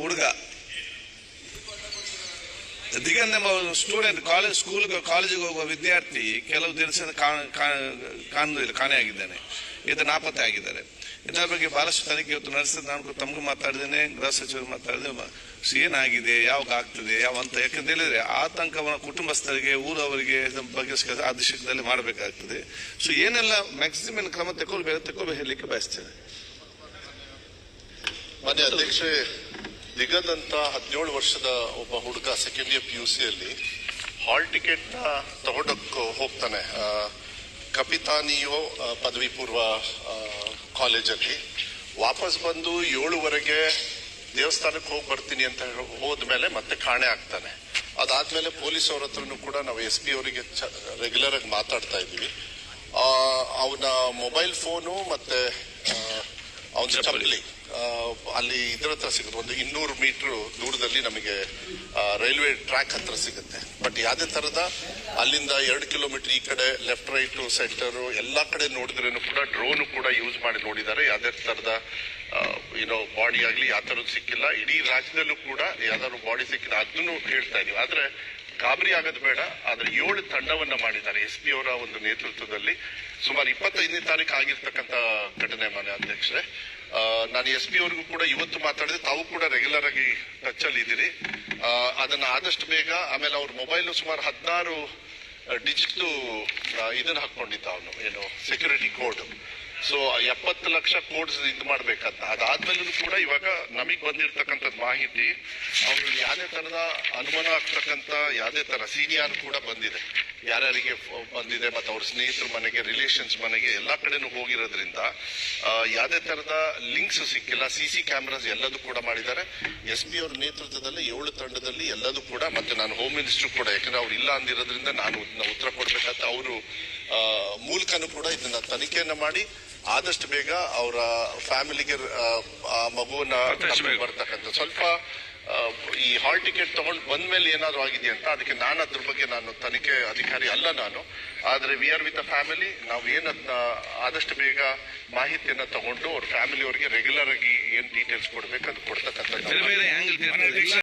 ಹುಡುಗ. ದಿಗಂತ student college school ಕಾಲೇಜಿಗೆ ಹೋಗುವ ವಿದ್ಯಾರ್ಥಿ ಕೆಲವು ದಿವಸ ಕಾಣುವುದಿಲ್ಲ ಕಾಣೆಯಾಗಿದ್ದಾನೆ ಈತ ನಾಪತ್ತೆ ಆಗಿದ್ದಾರೆ. ಇದರ ಬಗ್ಗೆ ಬಹಳಷ್ಟು ತನಿಖೆ ಇವತ್ತು ನಡೆಸಿದ ನಾನು ತಮಗೂ ಮಾತಾಡಿದ್ದೇನೆ. ಗೃಹ ಸಚಿವರು ಮಾತಾಡಿದೆ ಏನಾಗಿದೆ? ಯಾವಾಗ ಆಗ್ತದೆ? ಯಾವ ಅಂತ? ಯಾಕಂತ ಹೇಳಿದ್ರೆ ಆತಂಕವನ್ನು ಕುಟುಂಬಸ್ಥರಿಗೆ, ಊರವರಿಗೆ ಬಗ್ಗೆ ಆ ದಿಶದಲ್ಲಿ ಮಾಡಬೇಕಾಗ್ತದೆ. ಸೊ ಏನೆಲ್ಲ ಮ್ಯಾಕ್ಸಿಮಮ್ ಕ್ರಮ ತಗೊಳ್ಬೇಕು ತಗೊಳ್ಬೇಕು ಹೇಳಲಿಕ್ಕೆ ಬಯಸ್ತೇನೆ. ಮಾನ್ಯ ದಿಗಂತ್ ಹದಿನೇಳು ವರ್ಷದ ಒಬ್ಬ ಹುಡುಗ ಸೆಕೆಂಡ್ ಇಯರ್ ಪಿ ಯು ಸಿಯಲ್ಲಿ ಹಾಲ್ ಟಿಕೆಟ್ನ ತಗೊಂಡಕ್ ಹೋಗ್ತಾನೆ. ಕಪಿತಾನಿಯೋ ಪದವಿ ಪೂರ್ವ ಕಾಲೇಜಲ್ಲಿ ವಾಪಸ್ ಬಂದು ಏಳುವರೆಗೆ ದೇವಸ್ಥಾನಕ್ಕೆ ಹೋಗಿ ಬರ್ತೀನಿ ಅಂತ ಹೋದ್ಮೇಲೆ ಮತ್ತೆ ಕಾಣೆ ಆಗ್ತಾನೆ. ಅದಾದ್ಮೇಲೆ ಪೊಲೀಸ್ ಅವ್ರ ಹತ್ರನೂ ಕೂಡ ನಾವು ಎಸ್ ಪಿ ಅವರಿಗೆ ರೆಗ್ಯುಲರ್ ಆಗಿ ಮಾತಾಡ್ತಾ ಇದ್ದೀವಿ. ಅವನ ಮೊಬೈಲ್ ಫೋನು ಮತ್ತೆ ಅವನ ಚಪ್ಪಲಿ. ಅಲ್ಲಿ ಇದ್ರ ಹತ್ರ ಸಿಗುತ್ತೆ. ಒಂದು ಇನ್ನೂರು ಮೀಟರ್ ದೂರದಲ್ಲಿ ನಮಗೆ ರೈಲ್ವೆ ಟ್ರ್ಯಾಕ್ ಹತ್ರ ಸಿಗುತ್ತೆ. ಬಟ್ ಯಾವುದೇ ತರದ ಅಲ್ಲಿಂದ ಎರಡು ಕಿಲೋಮೀಟರ್ ಈ ಕಡೆ ಲೆಫ್ಟ್, ರೈಟ್, ಸೆಂಟರ್ ಎಲ್ಲಾ ಕಡೆ ನೋಡಿದ್ರೂ ಕೂಡ ಡ್ರೋನ್ ಕೂಡ ಯೂಸ್ ಮಾಡಿ ನೋಡಿದ್ದಾರೆ. ಯಾವುದೇ ತರದ ಏನೋ ಬಾಡಿ ಆಗಲಿ ಯಾವ ಥರದ್ದು ಸಿಕ್ಕಿಲ್ಲ. ಇಡೀ ರಾಜ್ಯದಲ್ಲೂ ಕೂಡ ಯಾವ್ದಾದ್ರು ಬಾಡಿ ಸಿಕ್ಕಿಲ್ಲ. ಅದನ್ನು ಹೇಳ್ತಾ ಇದೀವಿ ಆದ್ರೆ ಗಾಬರಿ ಆಗೋದು ಬೇಡ, ಆದ್ರೆ ಏಳು ತಂಡವನ್ನ ಮಾಡಿದ್ದಾರೆ. ಎಸ್ ಪಿ ಅವರ ಒಂದು ನೇತೃತ್ವದಲ್ಲಿ ಸುಮಾರು ಇಪ್ಪತ್ತೈದನೇ ತಾರೀಕು ಆಗಿರ್ತಕ್ಕಂಥ ಘಟನೆ, ಮಾನ್ಯ ಅಧ್ಯಕ್ಷರೇ. ನಾನು ಎಸ್ ಪಿ ಅವ್ರಿಗೂ ಕೂಡ ಇವತ್ತು ಮಾತಾಡಿದೆ. ತಾವು ಕೂಡ ರೆಗ್ಯುಲರ್ ಆಗಿ ಟಚ್ ಅಲ್ಲಿ ಇದ್ದೀರಿ. ಅದನ್ನ ಆದಷ್ಟು ಬೇಗ, ಆಮೇಲೆ ಅವ್ರ ಮೊಬೈಲ್ ಸುಮಾರು ಹದಿನಾರು ಡಿಜಿಟ್ ಇದನ್ನ ಹಾಕೊಂಡಿದ್ದ ಅವನು, ಏನು ಸೆಕ್ಯೂರಿಟಿ ಕೋಡ್ ಸೊ ಎಪ್ಪತ್ತು ಲಕ್ಷ ಕೋಟ್ಸ್ ಇದು ಮಾಡ್ಬೇಕಂತ. ಅದಾದ್ಮೇಲೂ ಕೂಡ ಇವಾಗ ನಮಗ್ ಬಂದಿರ್ತಕ್ಕಂಥದ್ದು ಮಾಹಿತಿ ಅವ್ರಿಗೆ ಯಾವುದೇ ತರದ ಅನುಮಾನ ಆಗ್ತಕ್ಕಂಥ ಯಾವುದೇ ತರ ಸೀನಿಯರ್ ಕೂಡ ಬಂದಿದೆ. ಯಾರ್ಯಾರಿಗೆ ಬಂದಿದೆ ಮತ್ತೆ ಅವ್ರ ಸ್ನೇಹಿತರ ಮನೆಗೆ ರಿಲೇಷನ್ಸ್ ಮನೆಗೆ ಎಲ್ಲಾ ಕಡೆನೂ ಹೋಗಿರೋದ್ರಿಂದ ಯಾವುದೇ ಥರದ ಲಿಂಕ್ಸ್ ಸಿಕ್ಕಿಲ್ಲ. ಸಿ ಸಿ ಕ್ಯಾಮ್ರಾಸ್ ಎಲ್ಲದೂ ಕೂಡ ಮಾಡಿದ್ದಾರೆ. ಎಸ್ ಪಿ ಅವ್ರ ನೇತೃತ್ವದಲ್ಲಿ ಏಳು ತಂಡದಲ್ಲಿ ಎಲ್ಲದೂ ಕೂಡ ಮತ್ತೆ ನಾನು ಹೋಮ್ ಮಿನಿಸ್ಟರ್ ಕೂಡ ಯಾಕಂದ್ರೆ ಅವ್ರು ಇಲ್ಲ ಅಂದಿರೋದ್ರಿಂದ ನಾನು ಉತ್- ಉತ್ತರ ಕೊಡಬೇಕಂತ ಅವರು ಮೂಲಕನೂ ಕೂಡ ಇದನ್ನ ತನಿಖೆಯನ್ನು ಮಾಡಿ ಆದಷ್ಟು ಬೇಗ ಅವರ ಫ್ಯಾಮಿಲಿಗೆ ಆ ಮಗುವನ್ನ ಬರ್ತಕ್ಕಂಥ ಸ್ವಲ್ಪ ಈ ಹಾಲ್ ಟಿಕೆಟ್ ತಗೊಂಡು ಬಂದ ಮೇಲೆ ಏನಾದರೂ ಆಗಿದೆಯಾ ಅಂತ, ಅದಕ್ಕೆ ನಾನು ಅದ್ರ ಬಗ್ಗೆ ನಾನು ತನಿಖೆ ಅಧಿಕಾರಿ ಅಲ್ಲ ನಾನು. ಆದ್ರೆ we are with a family ನಾವು ಏನದನ್ನ ಆದಷ್ಟು ಬೇಗ ಮಾಹಿತಿಯನ್ನು ತಗೊಂಡು ಅವ್ರ ಫ್ಯಾಮಿಲಿ ಅವರಿಗೆ ರೆಗ್ಯುಲರ್ ಆಗಿ ಏನು ಡೀಟೇಲ್ಸ್ ಕೊಡ್ಬೇಕು ಅದು ಕೊಡ್ತಕ್ಕಂಥ